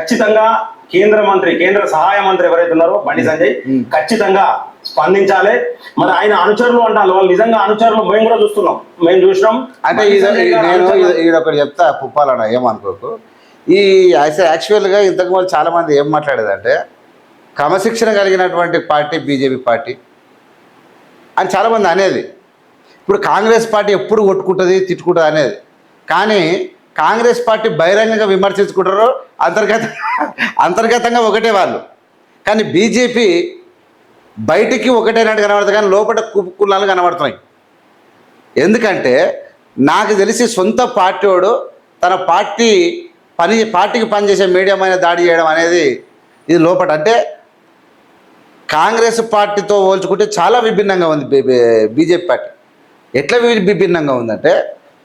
ఖచ్చితంగా కేంద్ర మంత్రి కేంద్ర సహాయ మంత్రి ఎవరైతే ఉన్నారో బండి సంజయ్ ఖచ్చితంగా స్పందించాలి. మరి ఆయన అనుచరులు అంటారు వాళ్ళు నిజంగా అనుచరులు మేము కూడా చూస్తున్నాం. మేము చూసినాం. అంటే నేను ఒకటి చెప్తా పుప్పాలన్న ఏమనుకోకు. ఈ యాక్చువల్గా ఇంతకు ముందు చాలా మంది ఏం మాట్లాడేదంటే క్రమశిక్షణ కలిగినటువంటి పార్టీ బీజేపీ పార్టీ అని చాలామంది అనేది. ఇప్పుడు కాంగ్రెస్ పార్టీ ఎప్పుడు కొట్టుకుంటుంది తిట్టుకుంటుంది అనేది. కానీ కాంగ్రెస్ పార్టీ బహిరంగంగా విమర్శించుకుంటారో అంతర్గత అంతర్గతంగా ఒకటే వాళ్ళు. కానీ బీజేపీ బయటికి ఒకటేనట్టు కనబడుతుంది కానీ లోపల కులాలు కనబడుతున్నాయి. ఎందుకంటే నాకు తెలిసి సొంత పార్టీ వాడు తన పార్టీ పని పార్టీకి పనిచేసే మీడియా మీద దాడి చేయడం అనేది ఇది లోపల అంటే కాంగ్రెస్ పార్టీతో పోల్చుకుంటే చాలా విభిన్నంగా ఉంది బీజేపీ పార్టీ. ఎట్లా విభిన్నంగా ఉందంటే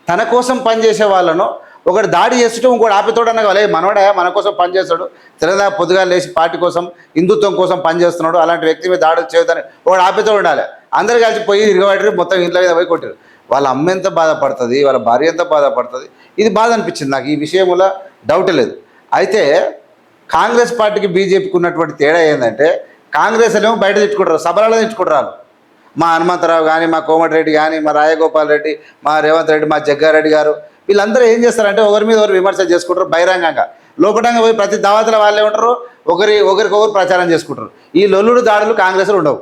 తన కోసం పనిచేసే వాళ్ళను ఒకటి దాడి చేస్తుంటే ఇంకోటి ఆపితోడన్న కావాలి మనవాడే మన కోసం పనిచేస్తాడు తెలంగాణ పొద్దుగా లేచి పార్టీ కోసం హిందుత్వం కోసం పనిచేస్తున్నాడు అలాంటి వ్యక్తి మీద దాడి చేయొద్దని ఒకటి ఆపితోడు ఉండాలి. అందరు కలిసి పోయి ఇరగబడి మొత్తం ఇంట్లో మీద పోయి కొట్టారు. వాళ్ళ అమ్మ ఎంత బాధపడుతుంది వాళ్ళ భార్య ఎంత బాధపడుతుంది ఇది బాధ అనిపించింది నాకు. ఈ విషయంలో డౌట్ లేదు. అయితే కాంగ్రెస్ పార్టీకి బీజేపీకి ఉన్నటువంటి తేడా ఏంటంటే కాంగ్రెస్ ఏమో బయట తిట్టుకుంటారు సభలలో తిట్టుకుంటారు మా హనుమంతరావు కానీ మా కోమటిరెడ్డి కానీ మా రాయగోపాల్ రెడ్డి మా రేవంత్ రెడ్డి మా జగ్గారెడ్డి గారు వీళ్ళందరూ ఏం చేస్తారంటే ఒకరి మీద ఒకరు విమర్శ చేసుకుంటారు బహిరంగంగా. లోపటంగా పోయి ప్రతి దావతల వాళ్ళే ఉంటారు ఒకరి ఒకరికొకరు ప్రచారం చేసుకుంటారు. ఈ లొల్లుడు దాడులు కాంగ్రెస్లో ఉండవు.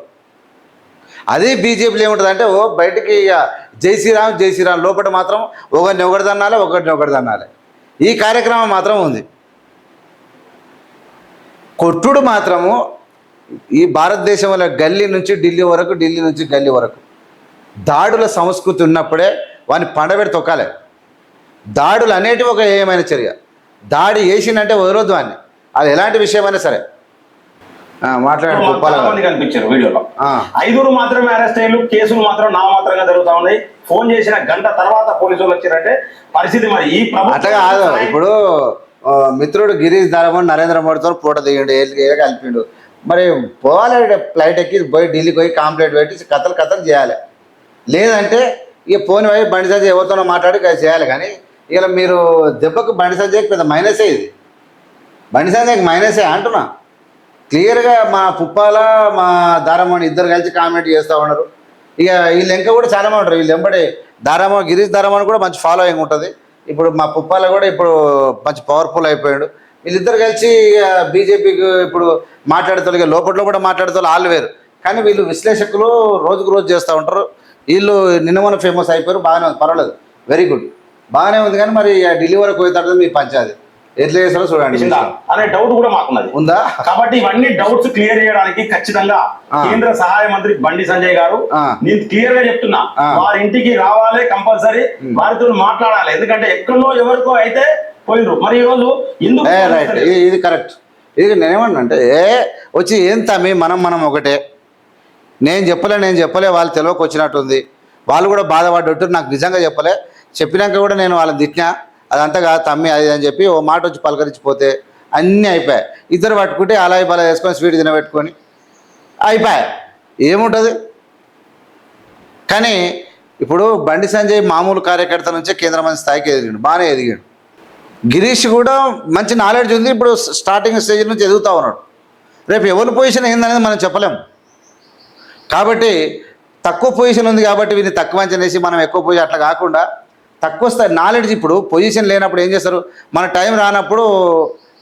అదే బీజేపీలో ఏముంటుందంటే ఓ బయటికి ఇక జై శ్రీరామ్ జై శ్రీరామ్ లోపల మాత్రం ఒకరిని ఒకటి అన్నాలి ఒకరిని ఒకటి అన్నాలి ఈ కార్యక్రమం మాత్రం ఉంది. కొట్టుడు మాత్రము ఈ భారతదేశంలో గల్లీ నుంచి ఢిల్లీ వరకు ఢిల్లీ నుంచి గల్లీ వరకు. దాడుల సంస్కృతి ఉన్నప్పుడే వాని పండబెడి తొక్కాలి. దాడులు అనేటివి ఒక ఏమైన చర్య. దాడి వేసిందంటే వదలొద్దు వాడిని అది ఎలాంటి విషయమైనా సరే. మంది కనిపించారు వీడియోలో. ఐదుగురు మాత్రమే అరెస్ట్ అయ్యారు కేసులు మాత్రం నామాత్రంగా జరుగుతా ఉన్నాయి. ఫోన్ చేసిన గంట తర్వాత పోలీసులు వచ్చారంటే పరిస్థితి మరి ఈ అట్లా కాదు. ఇప్పుడు మిత్రుడు గిరీష్ ధరమన్ నరేంద్ర మోడీతో పూట దిగిండు ఏళ్ళు కలిపిండు. మరి పోవాలి ఫ్లైట్ ఎక్కి పోయి ఢిల్లీకి పోయి కాంప్లైంట్ పెట్టి కథలు కథలు చేయాలి. లేదంటే ఇక పోని పోయి బండి సంజయ్ ఎవరితోనో మాట్లాడి చేయాలి. కానీ ఇక మీరు దెబ్బకు బండి సంజయ్కి పెద్ద మైనసే ఇది. బండి సంజయ్కి మైనసే అంటున్నా. క్లియర్గా మా పుప్పాల మా దారమణి ఇద్దరు కలిసి కామెంట్ చేస్తూ ఉన్నారు. ఇక వీళ్ళు ఇంకా కూడా చాలా మంది ఉంటారు. వీళ్ళు వెంబడి దారమణి గిరీష్ దారమణి కూడా మంచి ఫాలోయింగ్ ఉంటుంది. ఇప్పుడు మా పుప్పాల కూడా ఇప్పుడు మంచి పవర్ఫుల్ అయిపోయాడు. వీళ్ళిద్దరు కలిసి బీజేపీకి ఇప్పుడు మాట్లాడతారు ఇక లోపల కూడా మాట్లాడతారు వాళ్ళు వేరు. కానీ వీళ్ళు విశ్లేషకులు రోజుకు రోజు చేస్తూ ఉంటారు. వీళ్ళు నిన్న మొన్న ఫేమస్ అయిపోయారు. బాగానే పర్వాలేదు. వెరీ గుడ్ బాగానే ఉంది కానీ మరి ఢిల్లీ వరకు పోయేటట్టు మీ పంచాది ఎట్లా చేస్తారో చూడండి అనే డౌట్ కూడా మాకున్నది. ఉందా? కాబట్టి ఇవన్నీ డౌట్స్ క్లియర్ చేయడానికి ఖచ్చితంగా. కేంద్ర సహాయ మంత్రి బండి సంజయ్ గారు. నేను క్లియర్గా చెప్తున్నా. వారి ఇంటికి రావాలి కంపల్సరీ. వారితో మాట్లాడాలి. ఎందుకంటే ఎక్కడో ఎవరికో అయితే పోయినరు మరి ఈ రోజు ఎందుకు ఇది కరెక్ట్ ఇది నేనేమన్నా అంటే ఏ వచ్చి ఏం తమ్మి మనం మనం ఒకటే. నేను చెప్పలే నేను చెప్పలే వాళ్ళు తెలియక వచ్చినట్టుంది వాళ్ళు కూడా బాధపడ్డట్టు నాకు నిజంగా చెప్పలే. చెప్పినాక కూడా నేను వాళ్ళని తిట్టినా అదంతా కాదు తమ్మి అది అని చెప్పి ఓ మాట వచ్చి పలకరించిపోతే అన్నీ అయిపోయాయి. ఇద్దరు పట్టుకుంటే అలా బలా వేసుకొని స్వీట్ తినబెట్టుకొని అయిపోయాయి. ఏముంటుంది? కానీ ఇప్పుడు బండి సంజయ్ మామూలు కార్యకర్త నుంచే కేంద్ర మంత్రి స్థాయికి ఎదిగాడు బాగానే ఎదిగాడు. గిరీష్ కూడా మంచి నాలెడ్జ్ ఉంది ఇప్పుడు స్టార్టింగ్ స్టేజ్ నుంచి ఎదుగుతా ఉన్నాడు. రేపు ఎవరి పొజిషన్ ఏందనేది మనం చెప్పలేము కాబట్టి తక్కువ పొజిషన్ ఉంది కాబట్టి వీరిని తక్కువ అంచనేసి మనం ఎక్కువ పొజిషన్ అట్లా కాకుండా తక్కువ స్థాయి నాలెడ్జ్ ఇప్పుడు పొజిషన్ లేనప్పుడు ఏం చేస్తారు? మన టైం రానప్పుడు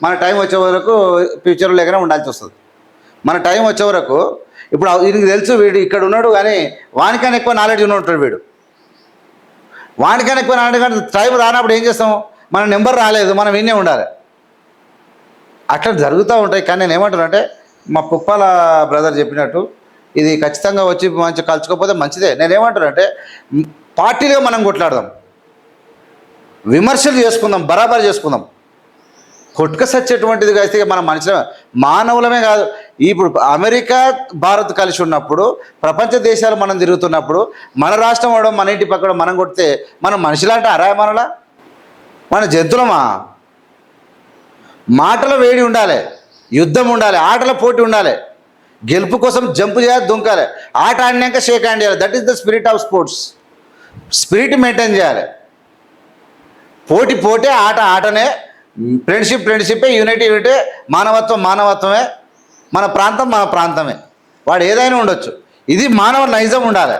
మన టైం వచ్చే వరకు ఫ్యూచర్లో లేకనే ఉండాల్సి వస్తుంది. మన టైం వచ్చే వరకు ఇప్పుడు వీడికి తెలుసు వీడు ఇక్కడ ఉన్నాడు కానీ వానికైనా ఎక్కువ నాలెడ్జ్ ఉంటాడు వీడు. వానికైనా ఎక్కువ నాలెడ్జ్ కానీ టైం రానప్పుడు ఏం చేస్తాం? మన నెంబర్ రాలేదు మనం విన్నే ఉండాలి. అట్లా జరుగుతూ ఉంటాయి. కానీ నేను ఏమంటానంటే మా పుప్పాల బ్రదర్ చెప్పినట్టు ఇది ఖచ్చితంగా వచ్చి మంచి కలుసుకోకపోతే మంచిదే. నేను ఏమంటానంటే పార్టీలుగా మనం కొట్లాడదాం. విమర్శలు చేసుకుందాం బరాబర్ చేసుకుందాం. కొట్టుక సచ్చేటువంటిది అయితే మన మనుషుల మానవులమే కాదు. ఇప్పుడు అమెరికా భారత్ కలిసి ఉన్నప్పుడు ప్రపంచ దేశాలు మనం తిరుగుతున్నప్పుడు మన రాష్ట్రం వాడు మన ఇంటి పక్కన మనం కొడితే మనం మనుషులంటే అరాయ మనలా మన జంతువులమా? మాటల వేడి ఉండాలి యుద్ధం ఉండాలి ఆటల పోటీ ఉండాలి. గెలుపు కోసం జంప్ చేయాలి దుంకాలి. ఆట ఆడినాక షేక్ హ్యాండ్ చేయాలి. That is the spirit of sports spirit maintain చేయాలి. పోటీ పోటే ఆట ఆటనే ఫ్రెండ్షిప్ ఫ్రెండ్షిప్పే యూనిటీ యూనిటే మానవత్వం మానవత్వమే. మన ప్రాంతం మన ప్రాంతమే. వాడు ఏదైనా ఉండొచ్చు. ఇది మానవ నైజం ఉండాలి.